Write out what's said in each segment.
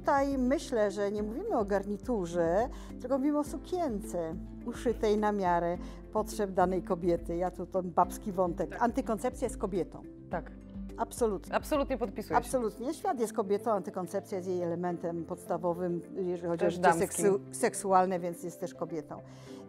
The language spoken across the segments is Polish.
tutaj myślę, że nie mówimy o garniturze, tylko mówimy o sukience uszytej na miarę potrzeb danej kobiety. Ja tu ten babski wątek. Antykoncepcja jest kobietą. Tak, Absolutnie. absolutnie podpisuję. Absolutnie. Świat jest kobietą, antykoncepcja jest jej elementem podstawowym, jeżeli chodzi o Też życie damskim. seksu, seksualne, więc jest też kobietą.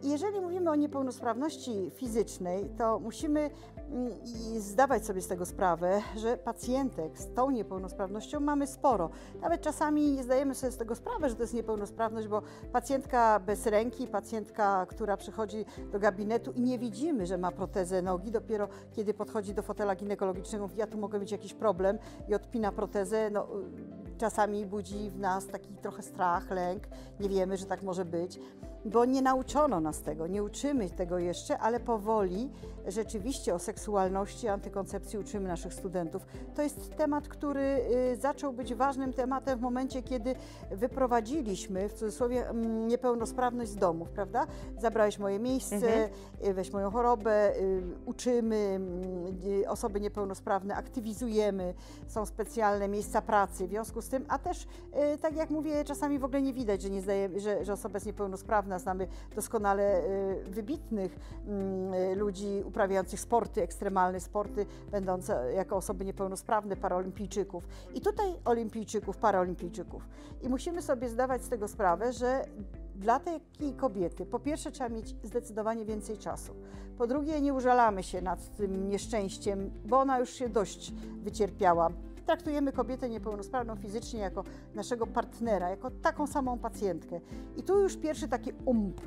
I jeżeli mówimy o niepełnosprawności fizycznej, to musimy mm, zdawać sobie z tego sprawę, że pacjentek z tą niepełnosprawnością mamy sporo. Nawet czasami nie zdajemy sobie z tego sprawy, że to jest niepełnosprawność, bo pacjentka bez ręki, pacjentka, która przychodzi do gabinetu i nie widzimy, że ma protezę nogi, dopiero kiedy podchodzi do fotela ginekologicznego, mówi, ja tu mogę mieć jakiś problem i odpina protezę, no, y, czasami budzi w nas taki trochę strach, lęk, nie wiemy, że tak może być, bo nie nauczono nas tego, nie uczymy tego jeszcze, ale powoli rzeczywiście o seksualności, antykoncepcji uczymy naszych studentów. To jest temat, który y, zaczął być ważnym tematem w momencie, kiedy wyprowadziliśmy, w cudzysłowie, mm, niepełnosprawność z domów, prawda? Zabrałeś moje miejsce, Mhm. y, weź moją chorobę, y, uczymy mm, osoby niepełnosprawne, aktywizujemy, są specjalne miejsca pracy w związku z tym, a też, tak jak mówię, czasami w ogóle nie widać, że, nie zdaje, że, że osoba jest niepełnosprawna. Znamy doskonale y, wybitnych mm, y, ludzi uprawiających sporty, ekstremalne sporty, będące jako osoby niepełnosprawne, paraolimpijczyków. I tutaj olimpijczyków, paraolimpijczyków. I musimy sobie zdawać z tego sprawę, że dla takiej kobiety, po pierwsze, trzeba mieć zdecydowanie więcej czasu. Po drugie, nie użalamy się nad tym nieszczęściem, bo ona już się dość wycierpiała. Traktujemy kobietę niepełnosprawną fizycznie jako naszego partnera, jako taką samą pacjentkę. I tu już pierwszy taki ump,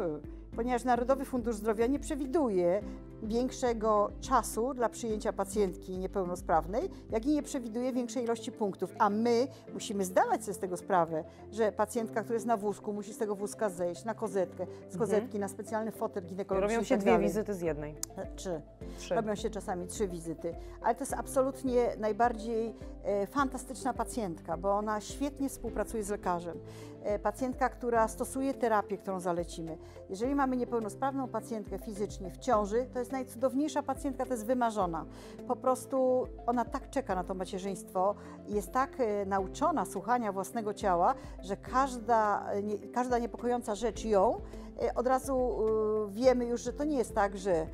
ponieważ Narodowy Fundusz Zdrowia nie przewiduje większego czasu dla przyjęcia pacjentki niepełnosprawnej, jak i nie przewiduje większej ilości punktów. A my musimy zdawać sobie z tego sprawę, że pacjentka, która jest na wózku, musi z tego wózka zejść na kozetkę, z kozetki na specjalny fotel ginekologiczny. Robią się tak dwie wizyty z jednej. Trzy. Trzy. Robią się czasami trzy wizyty, ale to jest absolutnie najbardziej e, fantastyczna pacjentka, bo ona świetnie współpracuje z lekarzem. E, pacjentka, która stosuje terapię, którą zalecimy. Jeżeli mamy niepełnosprawną pacjentkę fizycznie w ciąży, to jest najcudowniejsza pacjentka, to jest wymarzona. Po prostu ona tak czeka na to macierzyństwo jest tak e, nauczona słuchania własnego ciała, że każda, e, nie, każda niepokojąca rzecz ją od razu e, wiemy już, że to nie jest tak, że,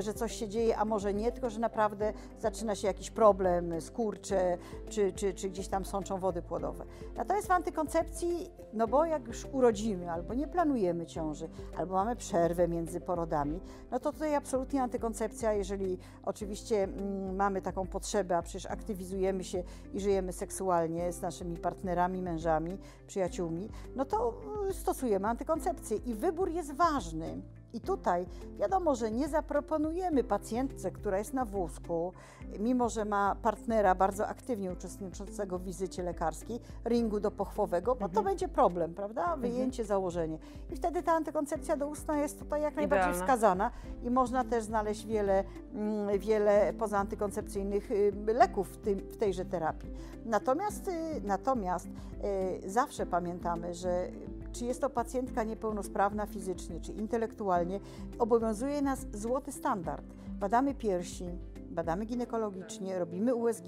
że coś się dzieje, a może nie, tylko że naprawdę zaczyna się jakiś problem, skurcze, czy, czy, czy gdzieś tam sączą wody płodowe. Natomiast w antykoncepcji, no bo jak już urodzimy, albo nie planujemy ciąży, albo mamy przerwę między porodami, no to tutaj absolutnie antykoncepcja, jeżeli oczywiście mm, mamy taką potrzebę, a przecież aktywizujemy się i żyjemy seksualnie z naszymi partnerami, mężami, przyjaciółmi, no to y, stosujemy antykoncepcję i wybór jest ważny. I tutaj wiadomo, że nie zaproponujemy pacjentce, która jest na wózku, mimo że ma partnera bardzo aktywnie uczestniczącego w wizycie lekarskiej, ringu dopochwowego, bo to będzie problem, prawda? Wyjęcie, założenie. I wtedy ta antykoncepcja doustna jest tutaj jak najbardziej Idealna. wskazana i można też znaleźć wiele, mm, wiele pozaantykoncepcyjnych y, leków w, tym, w tejże terapii. Natomiast, y, natomiast y, zawsze pamiętamy, że czy jest to pacjentka niepełnosprawna fizycznie, czy intelektualnie, obowiązuje nas złoty standard. Badamy piersi, badamy ginekologicznie, robimy USG,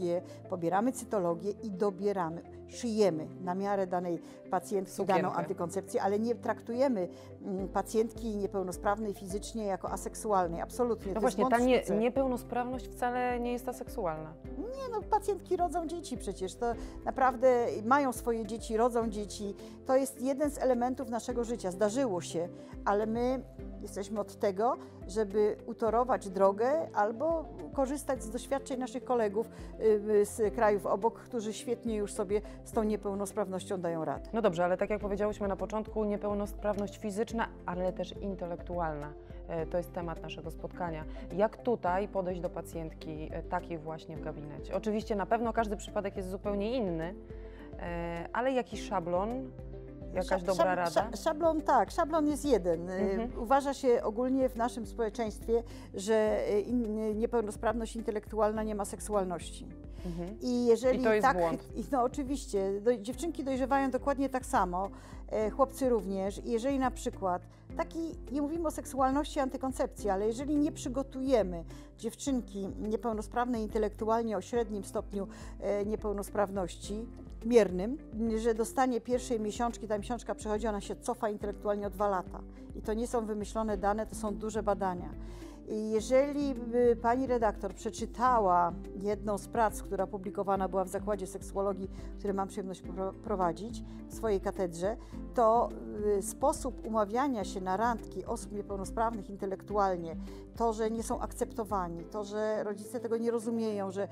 pobieramy cytologię i dobieramy, szyjemy na miarę danej pacjentki daną Sukienkę. antykoncepcję, ale nie traktujemy mm, pacjentki niepełnosprawnej fizycznie jako aseksualnej. Absolutnie. No to właśnie, jest ta nie, niepełnosprawność wcale nie jest aseksualna. Nie, no pacjentki rodzą dzieci przecież, to naprawdę mają swoje dzieci, rodzą dzieci. To jest jeden z elementów naszego życia, zdarzyło się, ale my jesteśmy od tego, żeby utorować drogę albo korzystać z doświadczeń naszych kolegów y, z krajów obok, którzy świetnie już sobie z tą niepełnosprawnością dają radę. No dobrze, ale tak jak powiedziałyśmy na początku, niepełnosprawność fizyczna, ale też intelektualna. E, To jest temat naszego spotkania. Jak tutaj podejść do pacjentki e, takiej właśnie w gabinecie? Oczywiście na pewno każdy przypadek jest zupełnie inny, e, ale jakiś szablon, jakaś dobra rada? sza- Szablon tak, szablon jest jeden. Y, Mhm. Uważa się ogólnie w naszym społeczeństwie, że y, in, niepełnosprawność intelektualna nie ma seksualności. Mhm. I jeżeli I to jest tak, błąd. no oczywiście, do, dziewczynki dojrzewają dokładnie tak samo, e, chłopcy również. I jeżeli na przykład taki, nie mówimy o seksualności, antykoncepcji, ale jeżeli nie przygotujemy dziewczynki niepełnosprawnej intelektualnie o średnim stopniu e, niepełnosprawności, że dostanie pierwszej miesiączki, ta miesiączka przychodzi, ona się cofa intelektualnie o dwa lata. I to nie są wymyślone dane, to są duże badania. I jeżeli pani redaktor przeczytała jedną z prac, która publikowana była w Zakładzie Seksuologii, który mam przyjemność pro- prowadzić w swojej katedrze, to y, sposób umawiania się na randki osób niepełnosprawnych intelektualnie, to, że nie są akceptowani, to, że rodzice tego nie rozumieją, że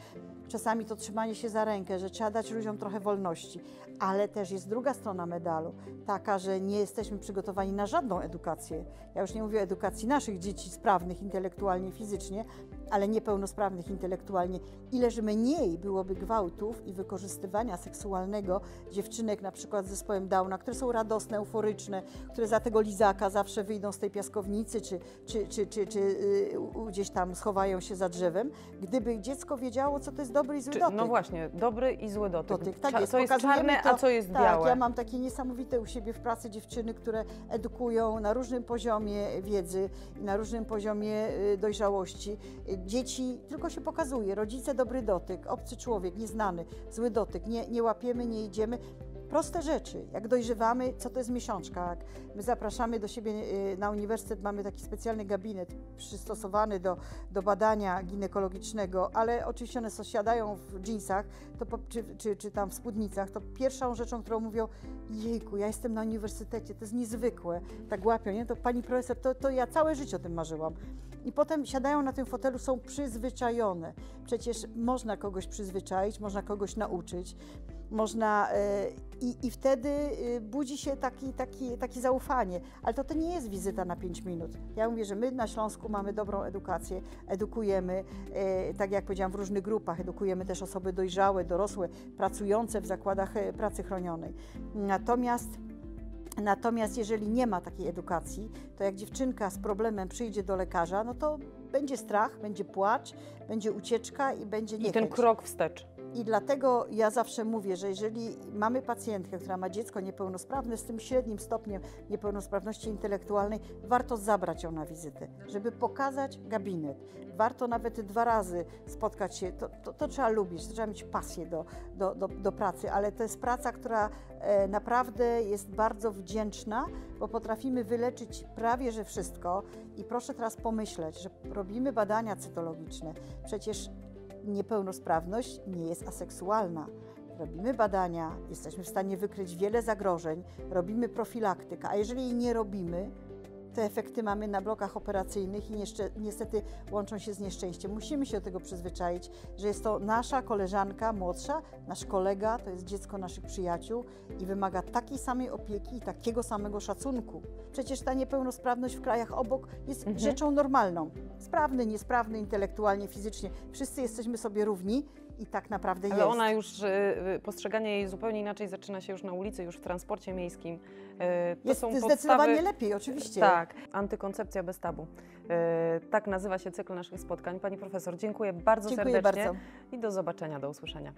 czasami to trzymanie się za rękę, że trzeba dać ludziom trochę wolności, ale też jest druga strona medalu, taka, że nie jesteśmy przygotowani na żadną edukację. Ja już nie mówię o edukacji naszych dzieci sprawnych intelektualnie, fizycznie, ale niepełnosprawnych intelektualnie. Ileż mniej byłoby gwałtów i wykorzystywania seksualnego dziewczynek na przykład z zespołem Downa, które są radosne, euforyczne, które za tego lizaka zawsze wyjdą z tej piaskownicy, czy, czy, czy, czy, czy y, gdzieś tam schowają się za drzewem, gdyby dziecko wiedziało, co to jest dobry i zły Czy, dotyk. no właśnie, dobry i zły dotyk. Dotyk, tak Cza- jest. Co jest czarne, to- a co jest tak, białe. ja mam takie niesamowite u siebie w pracy dziewczyny, które edukują na różnym poziomie wiedzy i na różnym poziomie y, dojrzałości. Dzieci tylko się pokazuje, rodzice dobry dotyk, obcy człowiek, nieznany, zły dotyk, nie, nie łapiemy, nie idziemy. Proste rzeczy, jak dojrzewamy, co to jest miesiączka. Jak my zapraszamy do siebie y, na uniwersytet, mamy taki specjalny gabinet przystosowany do, do badania ginekologicznego, ale oczywiście one siadają w jeansach to czy, czy, czy tam w spódnicach, to pierwszą rzeczą, którą mówią, jejku, ja jestem na uniwersytecie, to jest niezwykłe, tak łapią, nie? To pani profesor, to, to ja całe życie o tym marzyłam. I potem siadają na tym fotelu, są przyzwyczajone. Przecież można kogoś przyzwyczaić, można kogoś nauczyć, można e, i, i wtedy e, budzi się taki, taki, takie zaufanie. Ale to, to nie jest wizyta na 5 minut. Ja mówię, że my na Śląsku mamy dobrą edukację, edukujemy, e, tak jak powiedziałam, w różnych grupach, edukujemy też osoby dojrzałe, dorosłe, pracujące w zakładach e, pracy chronionej. Natomiast Natomiast jeżeli nie ma takiej edukacji, to jak dziewczynka z problemem przyjdzie do lekarza, no to będzie strach, będzie płacz, będzie ucieczka i będzie I niechęć. ten krok wstecz. I dlatego ja zawsze mówię, że jeżeli mamy pacjentkę, która ma dziecko niepełnosprawne z tym średnim stopniem niepełnosprawności intelektualnej, warto zabrać ją na wizytę, żeby pokazać gabinet. Warto nawet dwa razy spotkać się. To, to, to trzeba lubić, to trzeba mieć pasję do, do, do, do pracy, ale to jest praca, która e, naprawdę jest bardzo wdzięczna, bo potrafimy wyleczyć prawie że wszystko. I proszę teraz pomyśleć, że robimy badania cytologiczne. Przecież niepełnosprawność nie jest aseksualna. Robimy badania, jesteśmy w stanie wykryć wiele zagrożeń, robimy profilaktykę, a jeżeli jej nie robimy, te efekty mamy na blokach operacyjnych i niestety łączą się z nieszczęściem. Musimy się do tego przyzwyczaić, że jest to nasza koleżanka młodsza, nasz kolega, to jest dziecko naszych przyjaciół i wymaga takiej samej opieki i takiego samego szacunku. Przecież ta niepełnosprawność w krajach obok jest Mhm. rzeczą normalną. Sprawny, niesprawny, intelektualnie, fizycznie. Wszyscy jesteśmy sobie równi i tak naprawdę Ale jest. ona już, y, y, postrzeganie jej zupełnie inaczej zaczyna się już na ulicy, już w transporcie miejskim. Y, To jest zdecydowanie podstawy... lepiej, oczywiście. Tak, antykoncepcja bez tabu. Tak nazywa się cykl naszych spotkań. Pani profesor, dziękuję bardzo Dziękuję serdecznie bardzo. i do zobaczenia, do usłyszenia.